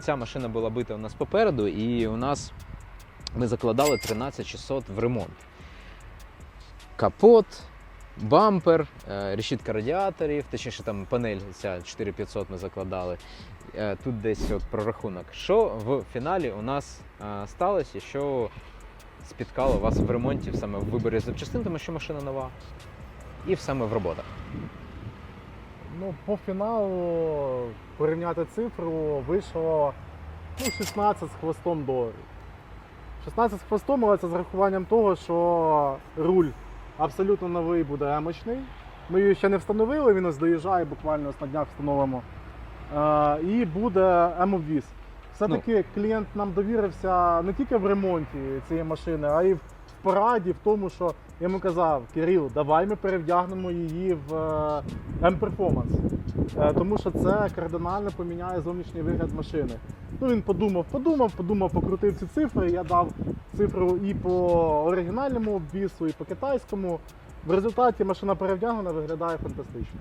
Ця машина була бита у нас попереду, і у нас ми закладали 13600 в ремонт. Капот, бампер, е, решітка радіаторів, точніше там панель ця 4500 ми закладали. Е, Тут десь от прорахунок. Що в фіналі у нас е, сталося, що спіткало вас в ремонті саме в виборі запчастин, тому що машина нова, і саме в роботах. Ну, по фіналу порівняти цифру вийшло ну, 16 з хвостом доларів. 16 з хвостом, але це з рахуванням того, що руль абсолютно новий буде емочний. Ми її ще не встановили, він ось доїжджає, буквально ось на днях встановимо. Е, і буде емобвіз. Все-таки клієнт нам довірився не тільки в ремонті цієї машини, а й в пораді, в тому, що я йому казав, Кирил, давай ми перевдягнемо її в M-Performance. Е, Тому що це кардинально поміняє зовнішній вигляд машини. Ну він подумав, подумав, подумав, покрутив ці цифри. Я дав цифру і по оригінальному обвісу, і по китайському. В результаті машина перевдягнена виглядає фантастично.